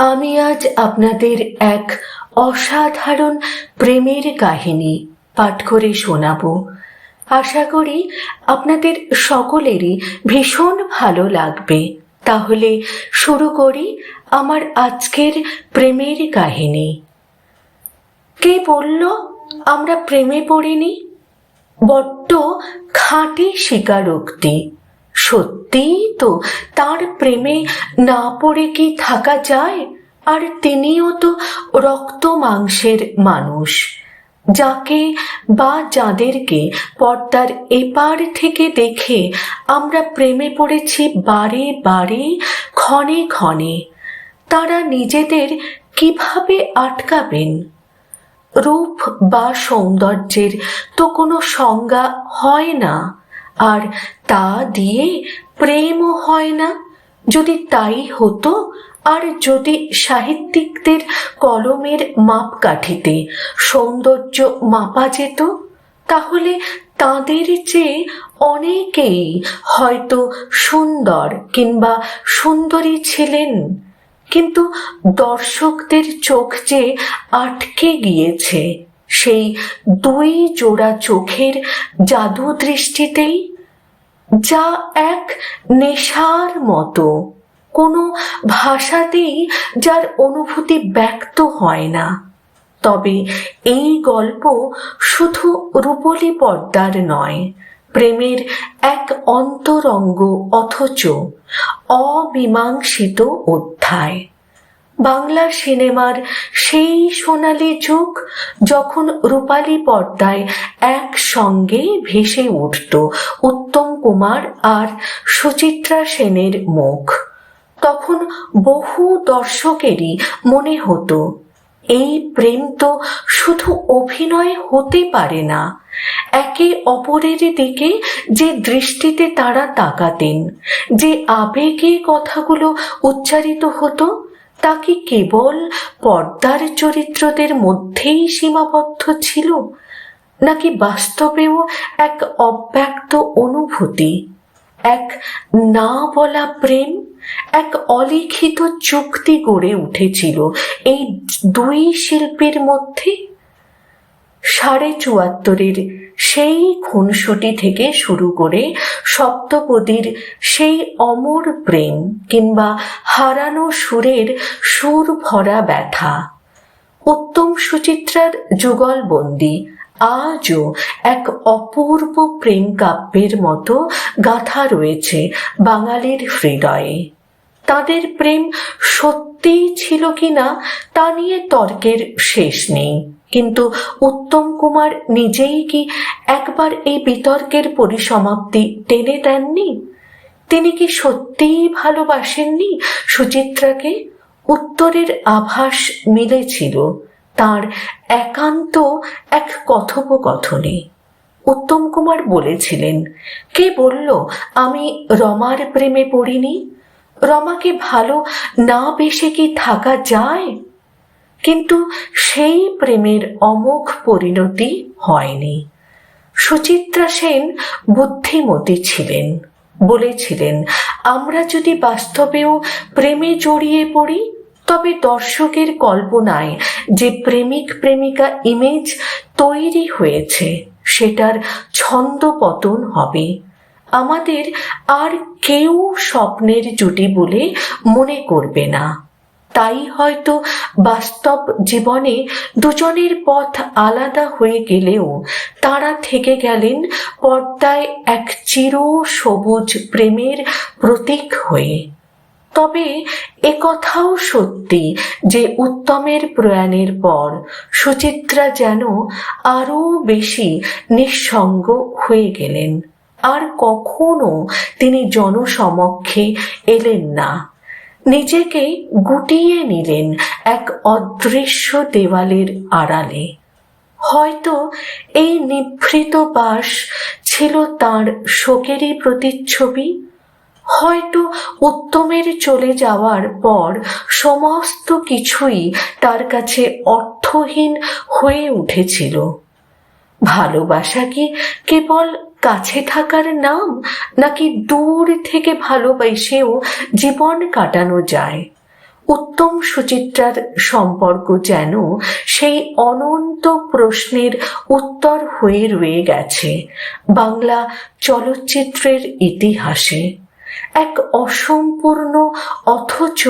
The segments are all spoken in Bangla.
আমি আজ আপনাদের এক অসাধারণ প্রেমের কাহিনী পাঠ করে শোনাব। আশা করি আপনাদের সকলেরই ভীষণ ভালো লাগবে। তাহলে শুরু করি আমার আজকের প্রেমের কাহিনী। কে বলল আমরা প্রেমে পড়িনি? বড্ড খাঁটি স্বীকারোক্তি। সত্যিই তো তার প্রেমে না পড়ে কি থাকা যায়? আর তিনিও তো রক্ত মাংসের মানুষ। যাকে বা যাদেরকে পর্দার এপার থেকে দেখে আমরা প্রেমে পড়েছি বারে বারে, ক্ষণে ক্ষণে, তারা নিজেদের কীভাবে আটকাবেন? রূপ বা সৌন্দর্যের তো কোনো সংজ্ঞা হয় না। আর তা দিয়ে প্রেমও হয় না। যদি তাই হতো আর যদি সাহিত্যিকদের কলমের মাপকাঠিতে সৌন্দর্য মাপা যেত, তাহলে তাদের চেয়ে অনেকেই হয়তো সুন্দর কিংবা সুন্দরী ছিলেন। কিন্তু দর্শকদের চোখ যে আটকে গিয়েছে, সেই দুই জোড়া চোখের জাদু দৃষ্টিতেই যা এক নেশার মতো কোনো ভাষাতেই যার অনুভূতি ব্যক্ত হয় না। তবে এই গল্প শুধু রূপলী পর্দার নয়, প্রেমের এক অন্তরঙ্গ অথচ অমীমাংসিত অধ্যায়। বাংলা সিনেমার সেই সোনালি যুগ যখন রূপালী পর্দায় একসঙ্গে ভেসে উঠত উত্তম কুমার আর সুচিত্রা সেনের মুখ। তখন বহু দর্শকেরই মনে হতো, এই প্রেম তো শুধু অভিনয় হতে পারে না, একে অপরের দিকে যে দৃষ্টিতে তারা তাকাতেন, যে আবেগে কথাগুলো উচ্চারিত হতো, তা কি কেবল পর্দার চরিত্রদের মধ্যেই সীমাবদ্ধ ছিল, নাকি বাস্তবেও এক অব্যক্ত অনুভূতি, এক না বলা প্রেম? এক অলিখিত চুক্তি গড়ে উঠেছিল। এই দুই শিল্পীর মধ্যে সাড়ে চুয়াত্তরের সেই খুনসুটি থেকে শুরু করে সপ্তপদীর সেই অমর প্রেম কিংবা হারানো সুরের সুর ভরা ব্যথা। উত্তম সুচিত্রার যুগলবন্দি আজও এক অপূর্ব প্রেম কাব্যের মতো গাথা রয়েছে বাঙালির হৃদয়ে। তাদের প্রেম সত্যিই ছিল কিনা তা নিয়ে তর্কের শেষ নেই। কিন্তু উত্তম কুমার নিজেই কি একবার এই বিতর্কের পরিসমাপ্তি টেনে দেননি? তিনি কি সত্যিই ভালোবাসেননি সুচিত্রাকে? উত্তরের আভাস মিলেছিল। তার একান্ত এক কথোপকথনে। উত্তম কুমার বলেছিলেন, কে বলল আমি রমার প্রেমে পড়িনি? রমাকে ভালো না বেশে কি থাকা যায়? কিন্তু সেই প্রেমের অমোঘ পরিণতি হয়নি। সুচিত্রা সেন বুদ্ধিমতী ছিলেন, বলেছিলেন, আমরা যদি বাস্তবেও প্রেমে জড়িয়ে পড়ি তবে দর্শকের কল্পনায় যে প্রেমিক প্রেমিকা ইমেজ তৈরি হয়েছে, সেটার ছন্দ পতন হবে। আমাদের আর কেউ স্বপ্নের জুটি বলে মনে করবে না। তাই হয়তো বাস্তব জীবনে দুজনের পথ আলাদা হয়ে গেলেও তারা থেকে গেলেন পর্দায় এক চির সবুজ প্রেমের প্রতীক হয়ে। তবে একথাও সত্যি যে উত্তমের প্রয়াণের পর সুচিত্রা যেন আরও বেশি নিঃসঙ্গ হয়ে গেলেন। আর কখনো তিনি জনসমক্ষে এলেন না। নিজেকে গুটিয়ে নিলেন এক অদৃশ্য দেওয়ালের আড়ালে। হয়তো এই নিভৃত বাস ছিল তার শোকেরই প্রতিচ্ছবি। হয়তো উত্তমের চলে যাওয়ার পর সমস্ত কিছুই তার কাছে অর্থহীন হয়ে উঠেছিল। ভালোবাসা কি কেবল কাছে থাকার নাম, নাকি দূর থেকে ভালোবেসেও জীবন কাটানো যায়? উত্তম সুচিত্রার সম্পর্ক যেন সেই অনন্ত প্রশ্নের উত্তর হয়ে রয়ে গেছে বাংলা চলচ্চিত্রের ইতিহাসে। এক অসম্পূর্ণ অথচ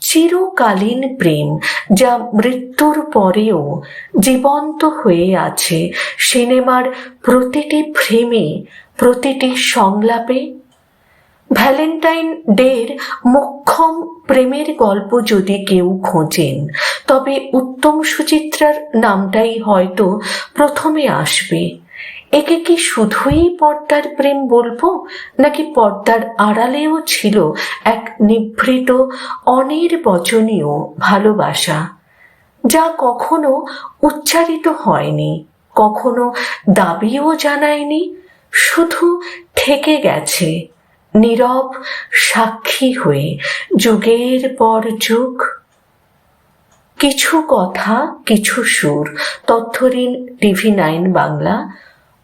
চিরকালীন প্রেম, যা মৃত্যুর পরেও জীবন্ত হয়ে আছে সিনেমার প্রতিটি ফ্রেমে, প্রতিটি সংলাপে। ভ্যালেন্টাইন ডের মোক্ষম প্রেমের গল্প যদি কেউ খোঁজেন, তবে উত্তম সুচিত্রার নামটাই হয়তো প্রথমে আসবে। একে কি শুধুই পর্দার প্রেম বলব? নাকি পর্দার আড়ালেও ছিল এক নিভৃত, অনির্বচনীয় ভালোবাসা, যা কখনো উচ্চারিত হয়নি, কখনো দাবিও জানায়নি, শুধু থেকে গেছে, নীরব সাক্ষী হয়ে যুগের পর যুগ? কিছু কথা, কিছু সুর, তথ্যঋণ, টিভি নাইন বাংলা